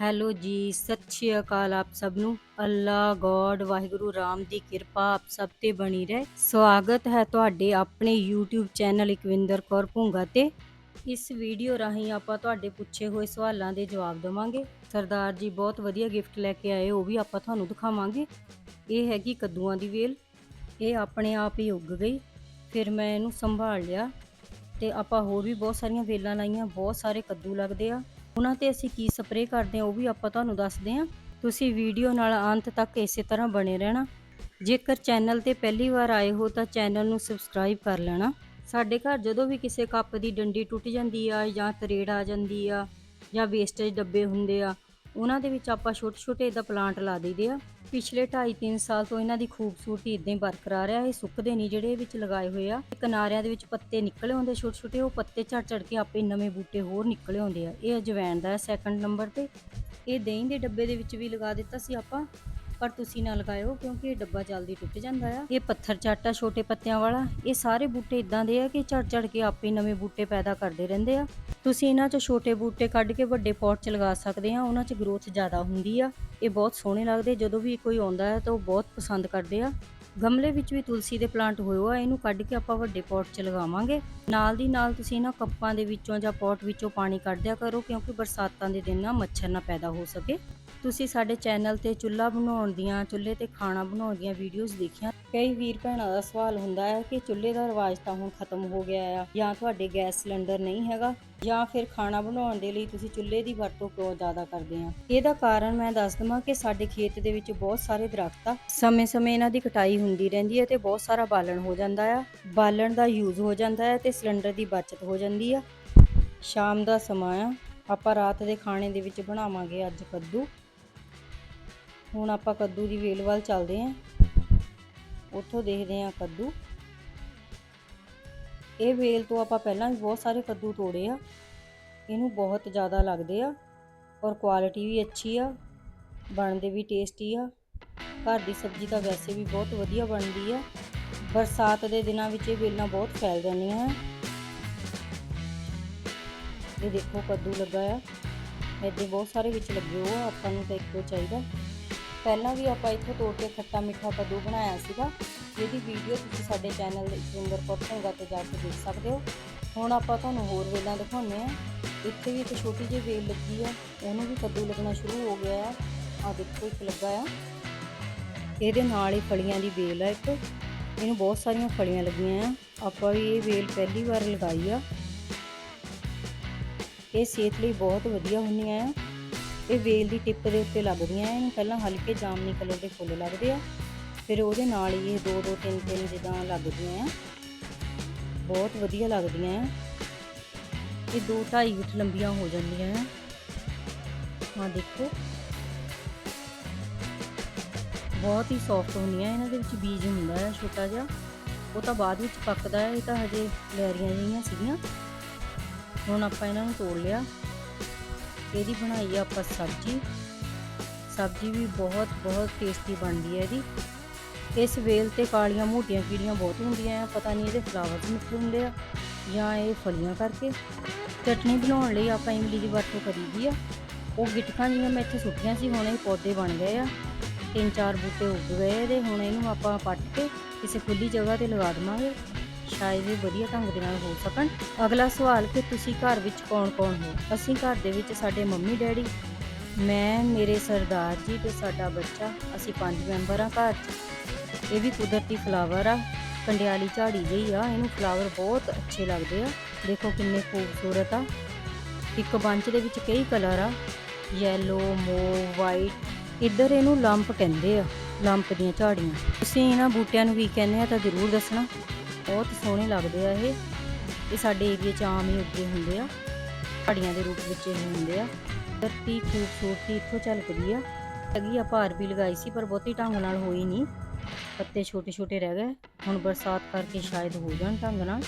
Hello ਜੀ, ਸਤਿ ਸ਼੍ਰੀ ਅਕਾਲ ਆਪ ਸਭ ਨੂੰ। ਅੱਲਾ ਗੋਡ, ਵਾਹਿਗੁਰੂ ਰਾਮ ਦੀ ਕਿਰਪਾ ਆਪ ਸਭ ਤੇ ਬਣੀ ਰਹੇ। ਸਵਾਗਤ ਹੈ ਤੁਹਾਡੇ ਆਪਣੇ YouTube ਚੈਨਲ ਇਕਵਿੰਦਰ ਕੌਰ ਭੁੰਗਾ ਤੇ। ਇਸ ਵੀਡੀਓ ਰਾਹੀਂ ਆਪਾਂ ਤੁਹਾਡੇ ਪੁੱਛੇ ਹੋਏ ਸਵਾਲਾਂ ਦੇ ਜਵਾਬ ਦੇਵਾਂਗੇ। ਸਰਦਾਰ ਜੀ, ਬਹੁਤ ਵਧੀਆ ਗਿਫਟ ਲੈ ਕੇ ਆਏ, ਉਹ ਵੀ ਆਪਾਂ ਤੁਹਾਨੂੰ ਦਿਖਾਵਾਂਗੇ। ਇਹ ਹੈਗੀ ਕੱਦੂਆਂ ਦੀ ਵੇਲ। ਇਹ ਆਪਣੇ ਆਪ ਹੀ ਉੱਗ ਗਈ। ਫਿਰ ਮੈਂ ਇਹਨੂੰ ਸੰਭਾਲ ਲਿਆ। ਤੇ ਆਪਾਂ ਹੋਰ ਵੀ ਬਹੁਤ ਸਾਰੀਆਂ ਵੇਲਾਂ ਲਾਈਆਂ, ਬਹੁਤ ਸਾਰੇ ਕੱਦੂ ਲੱਗਦੇ ਆ। ਉਹਨਾਂ ਤੇ ਅਸੀਂ ਕੀ ਸਪਰੇਅ ਕਰਦੇ ਆ ਉਹ ਵੀ ਆਪਾਂ ਤੁਹਾਨੂੰ ਦੱਸਦੇ ਆ ਤੁਸੀਂ ਵੀਡੀਓ ਨਾਲ ਅੰਤ ਤੱਕ ਇਸੇ ਤਰ੍ਹਾਂ ਬਣੇ ਰਹਿਣਾ। ਜੇਕਰ ਚੈਨਲ ਤੇ ਪਹਿਲੀ ਵਾਰ ਆਏ ਹੋ ਤਾਂ ਚੈਨਲ ਨੂੰ ਸਬਸਕ੍ਰਾਈਬ ਕਰ ਲੈਣਾ। ਸਾਡੇ ਘਰ ਜਦੋਂ ਵੀ ਕਿਸੇ ਕੱਪ ਦੀ ਡੰਡੀ ਟੁੱਟ ਜਾਂਦੀ ਆ ਜਾਂ ਤਰੇੜ ਆ ਜਾਂਦੀ ਆ ਜਾਂ ਵੇਸਟੇਜ ਡੱਬੇ ਹੁੰਦੇ ਆ, ਉਹਨਾਂ ਦੇ ਵਿੱਚ ਆਪਾਂ ਛੋਟੇ ਛੋਟੇ ਇਦਾਂ ਪਲਾਂਟ ਲਾ ਦਈਦੇ ਆ। ਪਿਛਲੇ 2.5 3 ਸਾਲ ਤੋਂ ਇਹਨਾਂ ਦੀ ਖੂਬਸੂਰਤੀ ਇਦਾਂ ਹੀ ਬਰਕਰਾਰ ਆ। ਇਹ ਸੁੱਕਦੇ ਨਹੀਂ ਜਿਹੜੇ ਵਿੱਚ ਲਗਾਏ ਹੋਏ ਆ। ਕਿਨਾਰਿਆਂ ਦੇ ਵਿੱਚ ਪੱਤੇ ਨਿਕਲੇ ਹੁੰਦੇ ਛੋਟੇ ਛੋਟੇ ਉਹ ਪੱਤੇ ਝੜ ਝੜ ਕੇ ਆਪੇ ਨਵੇਂ ਬੂਟੇ ਹੋਰ ਨਿਕਲੇ ਹੁੰਦੇ ਆ। ਇਹ ਅਜਵੈਣ ਦਾ ਸੈਕੰਡ ਨੰਬਰ ਤੇ। ਇਹ ਦਹੀਂ ਦੇ ਡੱਬੇ ਦੇ ਵਿੱਚ ਵੀ ਲਗਾ ਦਿੱਤਾ ਸੀ ਆਪਾਂ। ਪਰ ਤੁਸੀਂ ਨਾ ਲਗਾਇਓ ਕਿਉਂਕਿ ਇਹ ਡੱਬਾ ਜਲਦੀ ਟੁੱਟ ਜਾਂਦਾ ਆ। ਇਹ ਪੱਥਰ ਚਾਟਾ ਛੋਟੇ ਪੱਤਿਆਂ ਵਾਲਾ, ਇਹ ਸਾਰੇ ਬੂਟੇ ਇਦਾਂ ਦੇ ਆ ਕਿ ਝੜ ਝੜ ਕੇ ਆਪੇ ਨਵੇਂ ਬੂਟੇ ਪੈਦਾ ਕਰਦੇ ਰਹਿੰਦੇ ਆ। ਤੁਸੀਂ ਇਹਨਾਂ 'ਚੋਂ ਛੋਟੇ ਬੂਟੇ ਕੱਢ ਕੇ ਵੱਡੇ ਪੌਟ 'ਚ ਲਗਾ ਸਕਦੇ ਆ, ਉਹਨਾਂ 'ਚ ਗਰੋਥ ਜ਼ਿਆਦਾ ਹੁੰਦੀ ਆ। ਇਹ ਬਹੁਤ ਸੋਹਣੇ ਲੱਗਦੇ, ਜਦੋਂ ਵੀ ਕੋਈ ਆਉਂਦਾ ਹੈ ਤਾਂ ਉਹ ਬਹੁਤ ਪਸੰਦ ਕਰਦੇ ਆ। ਗਮਲੇ ਵਿੱਚ ਵੀ ਤੁਲਸੀ ਦੇ ਪਲਾਂਟ ਹੋਏ ਆ, ਇਹਨੂੰ ਕੱਢ ਕੇ ਆਪਾਂ ਵੱਡੇ ਪੌਟ 'ਚ ਲਗਾਵਾਂਗੇ। ਨਾਲ ਦੀ ਨਾਲ ਤੁਸੀਂ ਇਹਨਾਂ ਕੱਪਾਂ ਦੇ ਵਿੱਚੋਂ ਜਾਂ ਪੌਟ ਵਿੱਚੋਂ ਪਾਣੀ ਕੱਢਿਆ ਕਰੋ ਕਿਉਂਕਿ ਬਰਸਾਤਾਂ ਦੇ ਦਿਨ ਨਾ ਮੱਛਰ ਨਾ ਪੈਦਾ ਹੋ ਸਕੇ। ਤੁਸੀਂ ਸਾਡੇ ਚੈਨਲ ਤੇ ਚੁੱਲ੍ਹਾ ਬਣਾਉਣ ਦੀਆਂ, ਚੁੱਲ੍ਹੇ ਤੇ ਖਾਣਾ ਬਣਾਉਣ ਦੀਆਂ ਵੀਡੀਓਜ਼ ਦੇਖੀਆਂ? ਕਈ ਵੀਰ ਭੈਣਾਂ ਦਾ ਸਵਾਲ ਹੁੰਦਾ ਹੈ ਕਿ ਚੁੱਲ੍ਹੇ ਦਾ ਰਿਵਾਜ ਤਾਂ ਹੁਣ ਖਤਮ ਹੋ ਗਿਆ ਆ, ਜਾਂ ਤੁਹਾਡੇ ਗੈਸ ਸਿਲੰਡਰ ਨਹੀਂ ਹੈਗਾ, ਜਾਂ ਫਿਰ ਖਾਣਾ ਬਣਾਉਣ ਦੇ ਲਈ ਤੁਸੀਂ ਚੁੱਲ੍ਹੇ ਦੀ ਵਰਤੋਂ ਕਿਉਂ ਜ਼ਿਆਦਾ ਕਰਦੇ ਆ? ਇਹਦਾ ਕਾਰਨ ਮੈਂ ਦੱਸ ਦਵਾਂ ਕਿ ਸਾਡੇ ਖੇਤ ਦੇ ਵਿੱਚ ਬਹੁਤ ਸਾਰੇ ਦਰਖਤ ਆ। ਸਮੇਂ-ਸਮੇਂ ਇਹਨਾਂ ਦੀ ਕਟਾਈ ਹੁੰਦੀ ਰਹਿੰਦੀ ਹੈ ਤੇ ਬਹੁਤ ਸਾਰਾ ਬਾਲਣ ਹੋ ਜਾਂਦਾ ਆ। ਬਾਲਣ ਦਾ ਯੂਜ਼ ਹੋ ਜਾਂਦਾ ਹੈ ਤੇ ਸਿਲੰਡਰ ਦੀ ਬਚਤ ਹੋ ਜਾਂਦੀ ਆ। ਸ਼ਾਮ ਦਾ ਸਮਾਂ ਆ। ਆਪਾਂ ਰਾਤ ਦੇ ਖਾਣੇ ਦੇ ਵਿੱਚ ਬਣਾਵਾਂਗੇ ਅੱਜ ਕੱਦੂ। ਹੁਣ ਆਪਾਂ ਕੱਦੂ ਦੀ ਵੇਲ ਵੱਲ ਚੱਲਦੇ ਆਂ ਉੱਥੋਂ ਦੇਖਦੇ ਆਂ ਕੱਦੂ। ਇਹ ਵੇਲ ਤੋਂ ਆਪਾਂ ਪਹਿਲਾਂ ਵੀ ਬਹੁਤ ਸਾਰੇ ਕੱਦੂ ਤੋੜੇ ਆ। ਇਹਨੂੰ ਬਹੁਤ ਜ਼ਿਆਦਾ ਲੱਗਦੇ ਆ ਔਰ ਕੁਆਲਿਟੀ ਵੀ ਅੱਛੀ ਆ, ਬਣਦੇ ਵੀ ਟੇਸਟੀ ਆ। ਘਰ ਦੀ ਸਬਜ਼ੀ ਤਾਂ ਵੈਸੇ ਵੀ ਬਹੁਤ ਵਧੀਆ ਬਣਦੀ ਆ। ਬਰਸਾਤ ਦੇ ਦਿਨਾਂ ਵਿੱਚ ਇਹ ਵੇਲਾਂ ਬਹੁਤ ਫੈਲ ਜਾਂਦੀਆਂ ਆ। ਇਹ ਦੇਖੋ ਕੱਦੂ ਲੱਗਾ ਆ। ਇੱਥੇ ਬਹੁਤ ਸਾਰੇ ਵਿੱਚ ਲੱਗੇ ਹੋ ਆਪਾਂ ਨੂੰ ਤਾਂ ਇੱਕੋ ਚਾਹੀਦਾ। ਪਹਿਲਾਂ ਵੀ ਆਪਾਂ ਇੱਥੋਂ ਤੋੜ ਕੇ ਖੱਟਾ ਮਿੱਠਾ ਕੱਦੂ ਬਣਾਇਆ ਸੀਗਾ। ਇਹਦੀ ਵੀਡੀਓ ਤੁਸੀਂ ਸਾਡੇ ਚੈਨਲ ਦੇ ਸੁੰਦਰ ਪਰਸੰਗਾ ਤੇ ਜਾ ਕੇ ਦੇਖ ਸਕਦੇ ਹੋ। ਹੁਣ ਆਪਾਂ ਤੁਹਾਨੂੰ ਹੋਰ ਵੇਲਾਂ ਦਿਖਾਉਂਦੇ ਆ ਇੱਥੇ ਵੀ ਇੱਕ ਛੋਟੀ ਜਿਹੀ ਵੇਲ ਲੱਗੀ ਆ ਉਹਨੂੰ ਵੀ ਕੱਦੂ ਲੱਗਣਾ ਸ਼ੁਰੂ ਹੋ ਗਿਆ ਆ ਆ ਦੇਖੋ, ਇੱਕ ਲੱਗਾ ਆ। ਇਹਦੇ ਨਾਲ ਹੀ ਫਲੀਆਂ ਦੀ ਵੇਲ ਆ ਇੱਕ। ਇਹਨੂੰ ਬਹੁਤ ਸਾਰੀਆਂ ਫਲੀਆਂ ਲੱਗੀਆਂ ਆ। ਆਪਾਂ ਵੀ ਇਹ ਵੇਲ ਪਹਿਲੀ ਵਾਰ ਲਗਾਈ ਆ। ਇਹ ਸਿਹਤ ਲਈ ਬਹੁਤ ਵਧੀਆ ਹੁੰਦੀਆਂ ਆ। ਇਹ ਵੇਲ ਦੀ ਟਿਪ ਦੇ ਉੱਤੇ ਲੱਗਦੀਆਂ ਇਹਨੂੰ ਪਹਿਲਾਂ ਹਲਕੇ ਜਾਮਨੀ ਕਲਰ ਦੇ ਫੁੱਲ ਲੱਗਦੇ ਆ। ਫਿਰ ਉਹਦੇ ਨਾਲ ਹੀ ਇਹ ਦੋ ਦੋ ਤਿੰਨ ਤਿੰਨ ਜਿੱਦਾਂ ਲੱਗਦੀਆਂ ਆ। ਬਹੁਤ ਵਧੀਆ ਲੱਗਦੀਆਂ ਆ। ਇਹ ਦੋ ਢਾਈ ਫੁੱਟ ਲੰਬੀਆਂ ਹੋ ਜਾਂਦੀਆਂ ਆ। ਆ ਦੇਖੋ। ਬਹੁਤ ਹੀ ਸੌਫਟ ਹੁੰਦੀਆਂ। ਇਹਨਾਂ ਦੇ ਵਿੱਚ ਬੀਜ ਹੁੰਦਾ ਹੈ ਛੋਟਾ ਜਿਹਾ। ਉਹ ਤਾਂ ਬਾਅਦ ਵਿੱਚ ਪੱਕਦਾ ਹੈ ਇਹ ਤਾਂ ਹਜੇ ਲਹਿਰੀਆਂ ਜਿਹੀਆਂ ਸੀਗੀਆਂ। ਹੁਣ ਆਪਾਂ ਇਹਨਾਂ ਨੂੰ ਤੋੜ ਲਿਆ। ਇਹਦੀ ਬਣਾਈ ਆ ਆਪਾਂ ਸਬਜ਼ੀ। ਸਬਜ਼ੀ ਵੀ ਬਹੁਤ ਬਹੁਤ ਟੇਸਟੀ ਬਣਦੀ ਹੈ ਇਹਦੀ। ਇਸ ਵੇਲ ਤੇ ਕਾਲੀਆਂ ਮੋਟੀਆਂ ਕੀੜੀਆਂ ਬਹੁਤ ਹੁੰਦੀਆਂ ਆ, ਪਤਾ ਨਹੀਂ ਇਹਦੇ ਫਲਾਵਰਸ ਮਿੱਠੇ ਹੁੰਦੇ ਆ, ਜਾਂ ਇਹ ਫਲੀਆਂ ਕਰਕੇ। ਚਟਨੀ ਬਣਾਉਣ ਲਈ ਆਪਾਂ ਇਮਲੀ ਦੀ ਵਰਤੋਂ ਕਰੀਦੀ ਆ। ਉਹ ਗਿਟਕਾਂ ਜਿਹੀਆਂ ਮੈਂ ਇੱਥੇ ਸੁੱਟੀਆਂ ਸੀ, ਹੁਣ ਇਹ ਪੌਦੇ ਬਣ ਗਏ ਆ। ਤਿੰਨ ਚਾਰ ਬੂਟੇ ਉੱਗ ਗਏ ਇਹਦੇ, ਹੁਣ ਇਹਨੂੰ ਆਪਾਂ ਪੱਟ ਕੇ ਕਿਸੇ ਖੁੱਲੀ ਜਗ੍ਹਾ ਤੇ ਲਗਾ ਦਵਾਂਗੇ। ਸ਼ਾਇਦ ਇਹ ਵਧੀਆ ਢੰਗ ਦੇ ਨਾਲ ਹੋ ਸਕਣ। ਅਗਲਾ ਸਵਾਲ ਕਿ ਤੁਸੀਂ ਘਰ ਵਿੱਚ ਕੌਣ-ਕੌਣ ਹੋ? ਅਸੀਂ ਘਰ ਦੇ ਵਿੱਚ ਸਾਡੇ ਮੰਮੀ, ਡੈਡੀ, ਮੈਂ, ਮੇਰੇ ਸਰਦਾਰ ਜੀ ਤੇ ਸਾਡਾ ਬੱਚਾ। ਅਸੀਂ ਪੰਜ ਮੈਂਬਰ ਆ ਘਰ 'ਚ। ਇਹ ਵੀ ਕੁਦਰਤੀ ਫਲਾਵਰ ਆ। ਕੰਡਿਆਲੀ ਝਾੜੀ ਜਿਹੀ ਆ। ਇਹਨੂੰ ਫਲਾਵਰ ਬਹੁਤ ਅੱਛੇ ਲੱਗਦੇ ਆ। ਦੇਖੋ ਕਿੰਨੇ ਖੂਬਸੂਰਤ ਆ। ਇੱਕ ਬੰਚ ਦੇ ਵਿੱਚ ਕਈ ਕਲਰ ਆ। ਯੈਲੋ ਮੋ ਵਾਈਟ ਇੱਧਰ ਇਹਨੂੰ ਲੰਪ ਕਹਿੰਦੇ ਆ। ਲੰਪ ਦੀਆਂ ਝਾੜੀਆਂ। ਤੁਸੀਂ ਇਹਨਾਂ ਬੂਟਿਆਂ ਨੂੰ ਕੀ ਕਹਿੰਦੇ ਆ ਤਾਂ ਜ਼ਰੂਰ ਦੱਸਣਾ। ਬਹੁਤ ਸੋਹਣੇ ਲੱਗਦੇ ਆ ਇਹ। ਇਹ ਸਾਡੇ ਏਰੀਆ 'ਚ ਆਮ ਹੀ ਉੱਗੇ ਹੁੰਦੇ ਆ। ਝਾੜੀਆਂ ਦੇ ਰੂਪ ਵਿੱਚ ਇਹ ਹੁੰਦੇ ਆ। ਧਰਤੀ ਖੂਬਸੂਰਤੀ ਇੱਥੋਂ ਝਲਕਦੀ ਆ। ਹੈਗੀ ਆ ਭਾਰ ਵੀ ਲਗਾਈ ਸੀ, ਪਰ ਬਹੁਤੀ ਢੰਗ ਨਾਲ ਹੋਈ ਨਹੀਂ। ਪੱਤੇ ਛੋਟੇ ਛੋਟੇ ਰਹਿ ਗਏ। ਹੁਣ ਬਰਸਾਤ ਕਰਕੇ ਸ਼ਾਇਦ ਹੋ ਜਾਣ ਢੰਗ ਨਾਲ।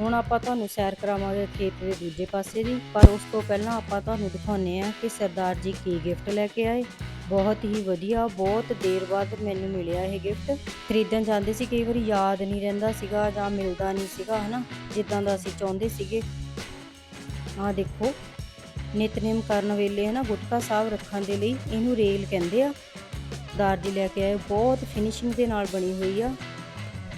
ਹੁਣ ਆਪਾਂ ਤੁਹਾਨੂੰ ਸੈਰ ਕਰਾਵਾਂਗੇ ਖੇਤ ਦੇ ਦੂਜੇ ਪਾਸੇ ਦੀ। ਪਰ ਉਸ ਤੋਂ ਪਹਿਲਾਂ ਆਪਾਂ ਤੁਹਾਨੂੰ ਦਿਖਾਉਂਦੇ ਆ ਕਿ ਸਰਦਾਰ ਜੀ ਕੀ ਗਿਫਟ ਲੈ ਕੇ ਆਏ। ਬਹੁਤ ਹੀ ਵਧੀਆ, ਬਹੁਤ ਦੇਰ ਬਾਅਦ ਮੈਨੂੰ ਮਿਲਿਆ ਇਹ ਗਿਫਟ ਖਰੀਦਣ ਜਾਂਦੇ ਸੀ, ਕਈ ਵਾਰੀ ਯਾਦ ਨਹੀਂ ਰਹਿੰਦਾ ਸੀਗਾ ਜਾਂ ਮਿਲਦਾ ਨਹੀਂ ਸੀਗਾ, ਹਨਾ? ਜਿੱਦਾਂ ਦਾ ਅਸੀਂ ਚਾਹੁੰਦੇ ਸੀਗੇ। ਆਹ ਦੇਖੋ, ਨਿਤਨੇਮ ਕਰਨ ਵੇਲੇ ਹੈ ਨਾ ਗੁਟਕਾ ਸਾਹਿਬ ਰੱਖਣ ਦੇ ਲਈ ਇਹਨੂੰ ਰੇਲ ਕਹਿੰਦੇ ਆ। ਦਾਰਜੀ ਲੈ ਕੇ ਆਏ, ਬਹੁਤ ਫਿਨਿਸ਼ਿੰਗ ਦੇ ਨਾਲ ਬਣੀ ਹੋਈ ਆ।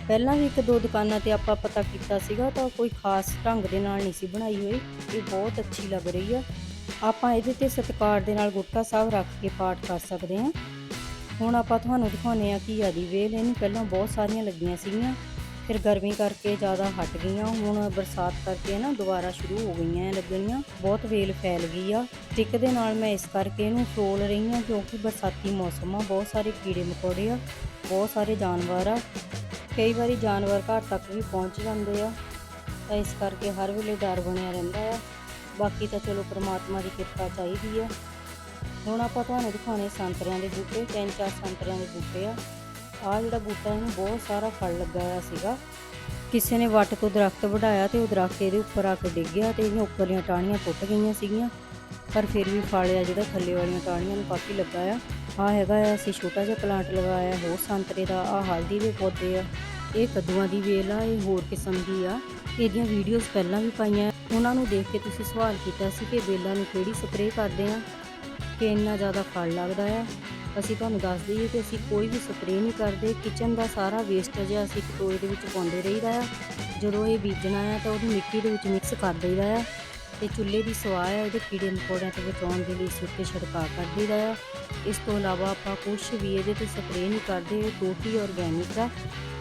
ਪਹਿਲਾਂ ਵੀ ਇੱਕ ਦੋ ਦੁਕਾਨਾਂ ਤੇ ਆਪਾਂ ਪਤਾ ਕੀਤਾ ਸੀਗਾ, ਤਾਂ ਕੋਈ ਖਾਸ ਢੰਗ ਦੇ ਨਾਲ ਨਹੀਂ ਸੀ ਬਣਾਈ ਹੋਈ। ਇਹ ਬਹੁਤ ਅੱਛੀ ਲੱਗ ਰਹੀ ਆ। ਆਪਾਂ ਇਹਦੇ ਤੇ ਸਤਿਕਾਰ ਦੇ ਨਾਲ ਗੁਟਕਾ ਸਾਹਿਬ ਰੱਖ ਕੇ ਪਾਠ ਕਰ ਸਕਦੇ ਹਾਂ। ਹੁਣ ਆਪਾਂ ਤੁਹਾਨੂੰ ਦਿਖਾਉਂਦੇ ਆ ਕਿ ਦੀ ਵੇਲ ਇਹਨੂੰ ਪਹਿਲਾਂ ਬਹੁਤ ਸਾਰੀਆਂ ਲੱਗੀਆਂ ਸੀਗੀਆਂ, ਫਿਰ ਗਰਮੀ ਕਰਕੇ ਜ਼ਿਆਦਾ ਹਟ ਗਈਆਂ, ਹੁਣ ਬਰਸਾਤ ਕਰਕੇ ਨਾ ਦੁਬਾਰਾ ਸ਼ੁਰੂ ਹੋ ਗਈਆਂ ਲੱਗਣੀਆਂ, ਬਹੁਤ ਵੇਲ ਫੈਲ ਗਈ ਆ। ਸਟਿੱਕ ਦੇ ਨਾਲ ਮੈਂ ਇਸ ਕਰਕੇ ਇਹਨੂੰ ਫਰੋਲ ਰਹੀ ਹਾਂ ਕਿਉਂਕਿ ਬਰਸਾਤੀ ਮੌਸਮ ਆ, ਬਹੁਤ ਸਾਰੇ ਕੀੜੇ ਮਕੌੜੇ ਆ, ਬਹੁਤ ਸਾਰੇ ਜਾਨਵਰ ਆ। ਕਈ ਵਾਰੀ ਜਾਨਵਰ ਘਰ ਤੱਕ ਵੀ ਪਹੁੰਚ ਜਾਂਦੇ ਆ, ਤਾਂ ਇਸ ਕਰਕੇ ਹਰ ਵੇਲੇ ਡਰ ਬਣਿਆ ਰਹਿੰਦਾ ਆ। ਬਾਕੀ ਤਾਂ ਚਲੋ ਪ੍ਰਮਾਤਮਾ ਦੀ ਕਿਰਪਾ ਚਾਹੀਦੀ ਆ। ਹੁਣ ਆਪਾਂ ਤੁਹਾਨੂੰ ਦਿਖਾਉਣੇ ਸੰਤਰਿਆਂ ਦੇ ਬੂਟੇ, ਤਿੰਨ ਚਾਰ ਸੰਤਰਿਆਂ ਦੇ ਬੂਟੇ ਆ। ਆ ਜਿਹੜਾ ਬੂਟਾ ਇਹਨੂੰ ਬਹੁਤ ਸਾਰਾ ਫਲ ਲੱਗਾ ਹੋਇਆ ਸੀਗਾ। ਕਿਸੇ ਨੇ ਵੱਟ ਤੋਂ ਦਰਖਤ ਵਢਾਇਆ ਤੇ ਉਹ ਦਰਖਤ ਇਹਦੇ ਉੱਪਰ ਆ ਕੇ ਡਿੱਗ ਗਿਆ ਤੇ ਇਹਦੀਆਂ ਉੱਪਰਲੀਆਂ ਟਾਹਣੀਆਂ ਟੁੱਟ ਗਈਆਂ ਸੀਗੀਆਂ। ਪਰ ਫਿਰ ਵੀ ਫਲ ਆ ਜਿਹੜਾ ਥੱਲੇ ਵਾਲੀਆਂ ਟਾਹਣੀਆਂ ਨੂੰ ਕਾਫੀ ਲੱਗਾ ਆ। ਆ ਹੈਗਾ ਆ, ਅਸੀਂ ਛੋਟਾ ਜਿਹਾ ਪਲਾਂਟ ਲਗਾਇਆ, ਹੋਰ ਸੰਤਰੇ ਦਾ ਆ ਹਲਦੀ ਦੇ ਪੌਦੇ ਆ। ਇਹ ਕੱਦੂਆਂ ਦੀ ਵੇਲ ਆ, ਇਹ ਹੋਰ ਕਿਸਮ ਦੀ ਆ। ਇਹਦੀਆਂ ਵੀਡੀਓਜ਼ ਪਹਿਲਾਂ ਵੀ ਪਾਈਆਂ ਉਹਨਾਂ ਨੂੰ ਦੇਖ ਕੇ ਤੁਸੀਂ ਸਵਾਲ ਕੀਤਾ ਸੀ ਕਿ ਵੇਲਾਂ ਨੂੰ ਕਿਹੜੀ ਸਪਰੇਅ ਕਰਦੇ ਆ? ਕਿ ਇੰਨਾ ਜ਼ਿਆਦਾ ਫਲ ਲੱਗਦਾ ਆ? ਅਸੀਂ ਤੁਹਾਨੂੰ ਦੱਸ ਦਈਏ ਕਿ ਅਸੀਂ ਕੋਈ ਵੀ ਸਪਰੇਅ ਨਹੀਂ ਕਰਦੇ। ਕਿਚਨ ਦਾ ਸਾਰਾ ਵੇਸਟ ਜਿਹਾ ਅਸੀਂ ਕਟੋਏ ਦੇ ਵਿੱਚ ਪਾਉਂਦੇ ਰਹੀਦਾ ਆ। ਜਦੋਂ ਇਹ ਬੀਜਣਾ ਆ ਤਾਂ ਉਹਨੂੰ ਮਿੱਟੀ ਦੇ ਵਿੱਚ ਮਿਕਸ ਕਰ ਦਈਦਾ ਆ। ਤੇ ਚੁੱਲ੍ਹੇ ਦੀ ਸਵਾਹ ਆ, ਇਹਦੇ ਕੀੜੇ ਮਕੌੜਿਆਂ ਤੋਂ ਬਚਾਉਣ ਦੇ ਲਈ ਇਸ ਉੱਤੇ ਛਿੜਕਾਅ ਕਰ ਦਈਦਾ ਆ। ਇਸ ਤੋਂ ਇਲਾਵਾ ਆਪਾਂ ਕੁਝ ਵੀ ਇਹਦੇ ਤੇ ਸਪਰੇਅ ਨਹੀਂ ਕਰਦੇ, ਇਹ ਟੋਟਲੀ ਆਰਗੈਨਿਕ ਆ।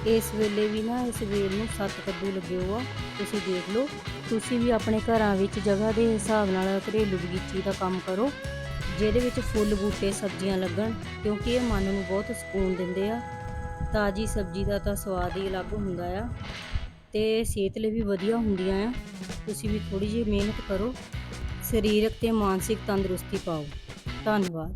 ਇਸ ਵੇਲੇ ਵੀ ਨਾ ਇਸ ਵੇਲ ਨੂੰ ਸੱਤ ਕੱਦੂ ਲੱਗੇ ਹੋ ਤੁਸੀਂ ਦੇਖ ਲਓ। ਤੁਸੀਂ ਵੀ ਆਪਣੇ ਘਰਾਂ ਵਿੱਚ ਜਗ੍ਹਾ ਦੇ ਹਿਸਾਬ ਨਾਲ ਘਰੇਲੂ ਬਗੀਚੀ ਦਾ ਕੰਮ ਕਰੋ, ਜਿਹਦੇ ਵਿੱਚ ਫੁੱਲ ਬੂਟੇ, ਸਬਜ਼ੀਆਂ ਲੱਗਣ, ਕਿਉਂਕਿ ਇਹ ਮਨ ਨੂੰ ਬਹੁਤ ਸਕੂਨ ਦਿੰਦੇ ਆ। ਤਾਜੀ ਸਬਜ਼ੀ ਦਾ ਤਾਂ ਸਵਾਦ ਹੀ ਅਲੱਗ ਹੁੰਦਾ ਆ, ਤੇ ਸਿਹਤ ਲਈ ਵੀ ਵਧੀਆ ਹੁੰਦੀਆਂ ਆ। ਤੁਸੀਂ ਵੀ ਥੋੜੀ ਜਿਹੀ ਮਿਹਨਤ ਕਰੋ, ਸਰੀਰਕ ਤੇ ਮਾਨਸਿਕ ਤੰਦਰੁਸਤੀ ਪਾਓ। ਧੰਨਵਾਦ।